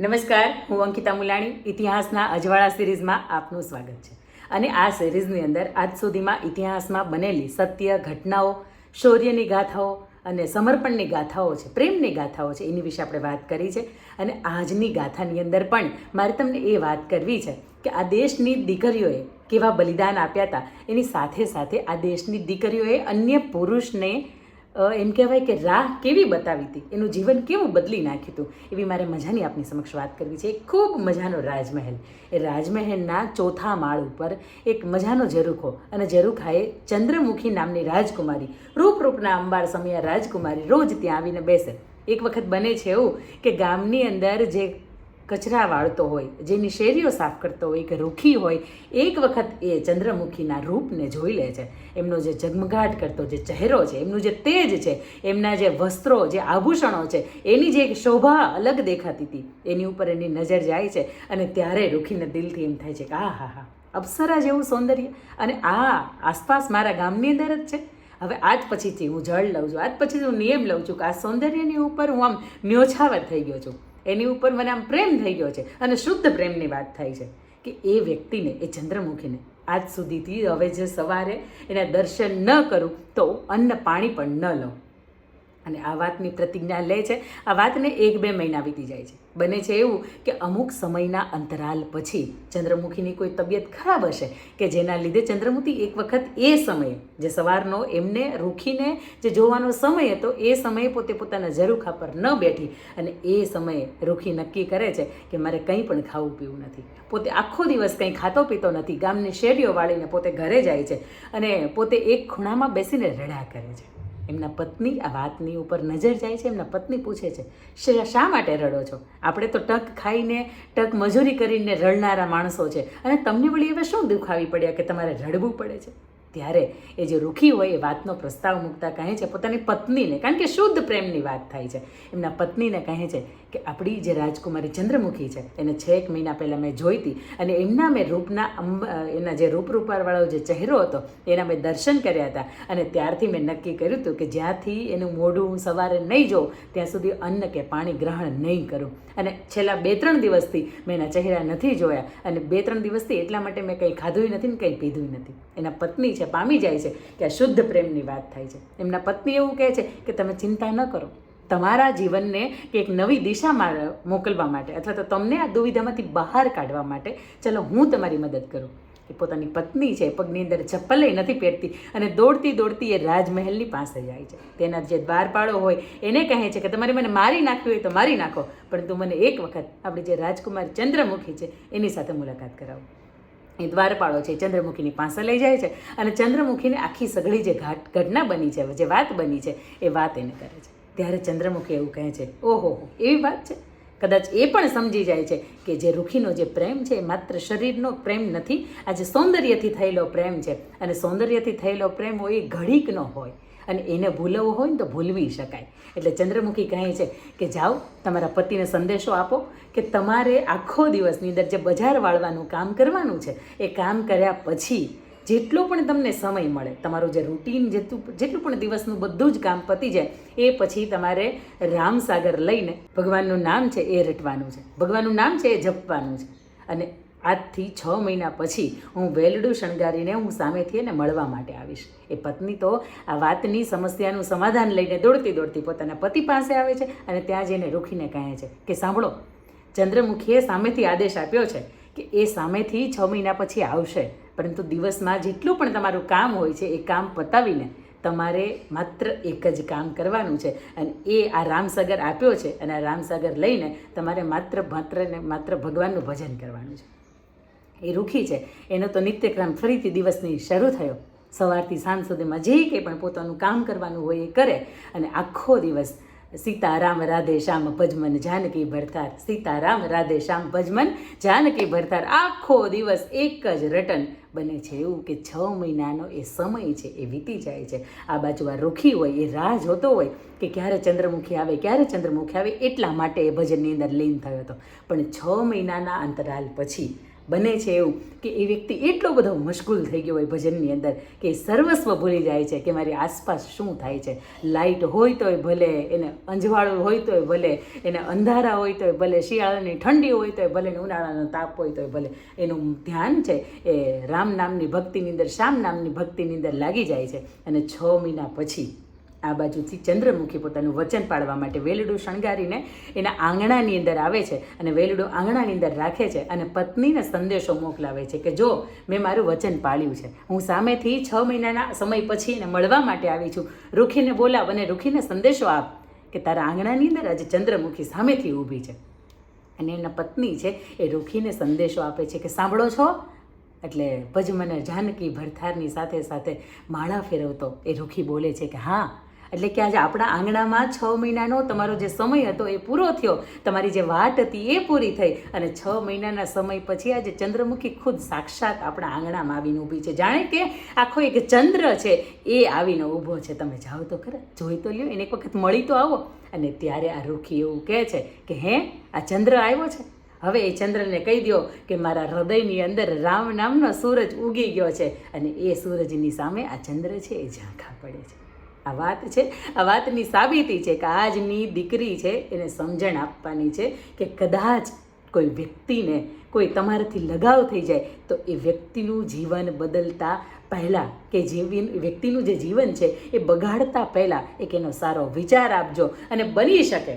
નમસ્કાર, હું અંકિતા મુલાણી, ઇતિહાસના અજવાળા સિરીઝમાં આપનું સ્વાગત છે. અને આ સિરીઝની અંદર આજ સુધીમાં ઇતિહાસમાં બનેલી સત્ય, ઘટનાઓ, શૌર્યની ગાથાઓ અને સમર્પણની ગાથાઓ છે, પ્રેમની ગાથાઓ છે, એની વિશે આપણે વાત કરી છે. અને આજની ગાથાની અંદર પણ મારે તમને એ વાત કરવી છે કે આ દેશની દીકરીઓએ કેવા બલિદાન આપ્યા હતા. એની સાથે સાથે આ દેશની દીકરીઓએ અન્ય પુરુષને એમ કહેવાય કે રાહ કેવી બતાવી હતી? એનું જીવન કેવું બદલી નાખ્યું હતું? એવી મારે મજાની આપની સમક્ષ વાત કરવી છે. ખૂબ મજાનો રાજમહેલ. એ રાજમહેલના ચોથા માળ ઉપર એક મજાનો ઝરૂખો અને ઝરૂખાએ ચંદ્રમુખી નામની રાજકુમારી, રૂપરૂપના અંબાર સમયા રાજકુમારી રોજ ત્યાં આવીને બેસે. એક વખત બને છે એવું કે ગામની અંદર જે કચરા વાળતો હોય, જેની શેરીઓ સાફ કરતો હોય, કે રૂખી હોય, એક વખત એ ચંદ્રમુખીના રૂપને જોઈ લે છે. એમનો જે ઝગમગાટ કરતો જે ચહેરો છે, એમનું જે તેજ છે, એમના જે વસ્ત્રો, જે આભૂષણો છે, એની જે એક શોભા અલગ દેખાતી હતી. એની ઉપર એની નજર જાય છે અને ત્યારે રૂખીને દિલથી એમ થાય છે કે આ હા હા, અપ્સરા જેવું સૌંદર્ય. અને આ આસપાસ મારા ગામની અંદર જ છે. હવે આજ પછીથી હું જળ લઉં છું, આજ પછી હું નિયમ લઉં છું કે આ સૌંદર્યની ઉપર હું આમ ન્યોછાવર થઈ ગયો છું. એની ઉપર મને આમ પ્રેમ થઈ ગયો છે અને શુદ્ધ પ્રેમની વાત થાય છે કે એ વ્યક્તિને, એ ચંદ્રમુખીને, આજ સુધીથી હવે જે સવારે એના દર્શન ન કરું તો અન્ન પાણી પણ ન લઉં. અને આ વાતની પ્રતિજ્ઞા લે છે. આ વાતને એક બે મહિના વીતી જાય છે. બને છે એવું કે અમુક સમયના અંતરાલ પછી ચંદ્રમુખીની કોઈ તબિયત ખરાબ હશે કે જેના લીધે ચંદ્રમુખી એક વખત એ સમયે, જે સવારનો એમને રૂખીને જે જોવાનો સમય હતો, એ સમયે પોતે પોતાના ઝરૂખા પર ન બેઠી અને એ સમયે રૂખી નક્કી કરે છે કે મારે કંઈ પણ ખાવું પીવું નથી. પોતે આખો દિવસ કંઈ ખાતો પીતો નથી. ગામની શેરીઓ વાળીને પોતે ઘરે જાય છે અને પોતે એક ખૂણામાં બેસીને રડા કરે છે. એમના પત્ની આ વાતની ઉપર નજર જાય છે, એમના પત્ની પૂછે છે, "શા- માટે રડો છો? આપણે તો ટક ખાઈને, ટક મજૂરી કરીને રડનારા માણસો છે. અને તમને વળી હવે શું દુખાવી પડ્યા કે તમારે રડવું પડે છે? ત્યારે એ જે રૂખી હોય એ વાતનો પ્રસ્તાવ મૂકતા કહે છે પોતાની પત્નીને, કારણ કે શુદ્ધ પ્રેમની વાત થાય છે. એમના પત્નીને કહે છે કે આપણી જે રાજકુમારી ચંદ્રમુખી છે, એને છ એક મહિના પહેલાં મેં જોઈ હતી અને એમના મેં રૂપના અંબ એના જે રૂપરૂપાવાળો જે ચહેરો હતો, એના મેં દર્શન કર્યા હતા. અને ત્યારથી મેં નક્કી કર્યું હતું કે જ્યાંથી એનું મોઢું હું સવારે નહીં જોઉં, ત્યાં સુધી અન્ન કે પાણી ગ્રહણ નહીં કરું. અને છેલ્લા બે ત્રણ દિવસથી મેં એના ચહેરા નથી જોયા અને બે ત્રણ દિવસથી એટલા માટે મેં કંઈ ખાધું નથી ને કંઈ પીધું નથી. એના પત્ની છે, પામી જાય છે, કે આ શુદ્ધ પ્રેમની વાત થાય છે. એમના પત્ની એવું કહે છે કે તમે ચિંતા ન કરો. તમારા જીવનને કે એક નવી દિશામાં મોકલવા માટે અથવા તો તમને આ દુવિધામાંથી બહાર કાઢવા માટે ચલો હું તમારી મદદ કરું. એ પોતાની પત્ની છે પગની અંદર ચપ્પલે નથી પહેરતી અને દોડતી દોડતી એ રાજમહેલની પાસે જાય છે. તેના જે દ્વારપાળો હોય એને કહે છે કે તમારે મને મારી નાખવી હોય તો મારી નાખો. પરંતુ મને એક વખત આપણે જે રાજકુમાર ચંદ્રમુખી છે, એની સાથે મુલાકાત કરાવો. એ દ્વારપાળો છે, ચંદ્રમુખીની પાસે લઈ જાય છે અને ચંદ્રમુખીને આખી સઘળી જે ઘાટ ઘટના બની છે, જે વાત બની છે, એ વાત એને કરે છે. ત્યારે ચંદ્રમુખી એવું કહે છે, ઓહો એવી વાત છે? કદાચ એ પણ સમજી જાય છે કે જે રૂખીનો જે પ્રેમ છે એ માત્ર શરીરનો પ્રેમ નથી, આ જે સૌંદર્યથી થયેલો પ્રેમ છે અને સૌંદર્યથી થયેલો પ્રેમ હોય એ ઘડીકનો હોય. અને એને ભૂલવો હોય ને તો ભૂલવી શકાય. એટલે ચંદ્રમુખી કહે છે કે જાઓ, તમારા પતિને સંદેશો આપો કે તમારે આખો દિવસની અંદર જે બજાર વાળવાનું કામ કરવાનું છે, એ કામ કર્યા પછી જેટલો પણ તમને સમય મળે, તમારું જે રૂટીન જેટલું જેટલું પણ દિવસનું બધું જ કામ પતી જાય, એ પછી તમારે રામસાગર લઈને ભગવાનનું નામ છે એ રટવાનું છે. ભગવાનનું નામ છે એ જપવાનું છે. અને આજથી છ મહિના પછી હું વેલડું શણગારીને હું સામેથી એને મળવા માટે આવીશ. એ પત્ની તો આ વાતની સમસ્યાનું સમાધાન લઈને દોડતી દોડતી પોતાના પતિ પાસે આવે છે અને ત્યાં જઈને રૂખીને કહે છે કે સાંભળો, ચંદ્રમુખીએ સામેથી આદેશ આપ્યો છે કે એ સામેથી છ મહિના પછી આવશે. પરંતુ દિવસમાં જેટલું પણ તમારું કામ હોય છે, એ કામ પતાવીને તમારે માત્ર એક જ કામ કરવાનું છે. અને એ આ રામસાગર આપ્યો છે અને આ રામસાગર લઈને તમારે માત્ર માત્ર ને માત્ર ભગવાનનું ભજન કરવાનું છે. એ રૂખી છે. એનો તો નિત્યક્રમ ફરીથી દિવસની શરૂ થયો. સવારથી સાંજ સુધીમાં જે કંઈ પણ પોતાનું કામ કરવાનું હોય એ કરે અને આખો દિવસ સીતારામ, રાધે શ્યામ, ભજમન, જાનકી, ભરતાર. સીતારામ, રાધે શ્યામ, ભજમન, જાનકી, ભરતાર. આખો દિવસ એક જ રટન બને છે. એવું કે છ મહિનાનો એ સમય છે, એ વીતી જાય છે. આ બાજુ આ રૂખી હોય, એ રાહ જોતો હોય કે ક્યારે ચંદ્રમુખી આવે, ક્યારે ચંદ્રમુખી આવે, એટલા માટે એ ભજનની અંદર લીન થયો હતો. પણ છ મહિનાના અંતરાલ પછી બને છે એવું કે એ વ્યક્તિ એટલો બધો મશગુલ થઈ ગયો હોય ભજનની અંદર કે સર્વસ્વ ભૂલી જાય છે કે મારી આસપાસ શું થાય છે. લાઇટ હોય તોય ભલે, એને અંજવાળું હોય તોય ભલે, એને અંધારા હોય તોય ભલે, શિયાળાની ઠંડી હોય તોય ભલે, ને ઉનાળાનો તાપ હોય તોય ભલે. એનું ધ્યાન છે એ રામ નામની ભક્તિની અંદર, શ્યામ નામની ભક્તિની અંદર લાગી જાય છે. અને છ મહિના પછી આ બાજુથી ચંદ્રમુખી પોતાનું વચન પાડવા માટે વેલડું શણગારીને એના આંગણાની અંદર આવે છે અને વેલડું આંગણાની અંદર રાખે છે અને પત્નીને સંદેશો મોકલાવે છે કે જો મેં મારું વચન પાળ્યું છે. હું સામેથી છ મહિનાના સમય પછી એને મળવા માટે આવી છું. રૂખીને બોલાવ અને રૂખીને સંદેશો આપ કે તારા આંગણાની અંદર આજે ચંદ્રમુખી સામેથી ઊભી છે. અને એના પત્ની છે એ રૂખીને સંદેશો આપે છે કે સાંભળો છો? એટલે ભજ મને જાનકી ભરથારની સાથે સાથે માળા ફેરવતો એ રૂખી બોલે છે કે હા એટલે કે આજે આપણા આંગણામાં છ મહિનાનો તમારો જે સમય હતો એ પૂરો થયો. તમારી જે વાટ હતી એ પૂરી થઈ અને છ મહિનાના સમય પછી આજે ચંદ્રમુખી ખુદ સાક્ષાત આપણા આંગણામાં આવીને ઊભી છે. જાણે કે આખો એક ચંદ્ર છે એ આવીને ઊભો છે. તમે જાઓ તો ખરા, જોઈ તો લ્યો, એને એક વખત મળી તો આવો. અને ત્યારે આ રૂખી એવું કહે છે કે, હે, આ ચંદ્ર આવ્યો છે? હવે એ ચંદ્રને કહી દો કે મારા હૃદયની અંદર રામ નામનો સૂરજ ઉગી ગયો છે અને એ સૂરજની સામે આ ચંદ્ર છે એ ઝાંખા પડે છે. આ વાત છે, આ વાતની સાબિતી છે કે આજની દીકરી છે એને સમજણ આપવાની છે કે કદાચ કોઈ વ્યક્તિને કોઈ તમારાથી લગાવ થઈ જાય તો એ વ્યક્તિનું જીવન બદલતા પહેલાં કે જીવન, વ્યક્તિનું જે જીવન છે એ બગાડતા પહેલાં એક એનો સારો વિચાર આપજો અને બની શકે.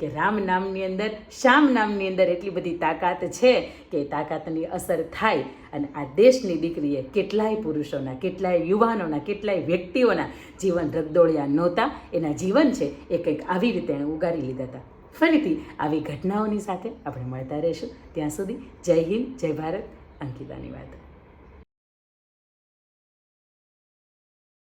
કે રામ નામની અંદર, શ્યામ નામની અંદર એટલી બધી તાકાત છે કે એ તાકાતની અસર થાય. અને આ દેશની દીકરીએ કેટલાય પુરુષોના, કેટલાય યુવાનોના, કેટલાય વ્યક્તિઓના જીવન રગદોળ્યા નહોતા. એના જીવન છે એ કંઈક આવી રીતે એણે ઉગારી લીધા હતા. ફરીથી આવી ઘટનાઓની સાથે આપણે મળતા રહીશું. ત્યાં સુધી જય હિન્દ, જય ભારત. અંકિતાની વાત.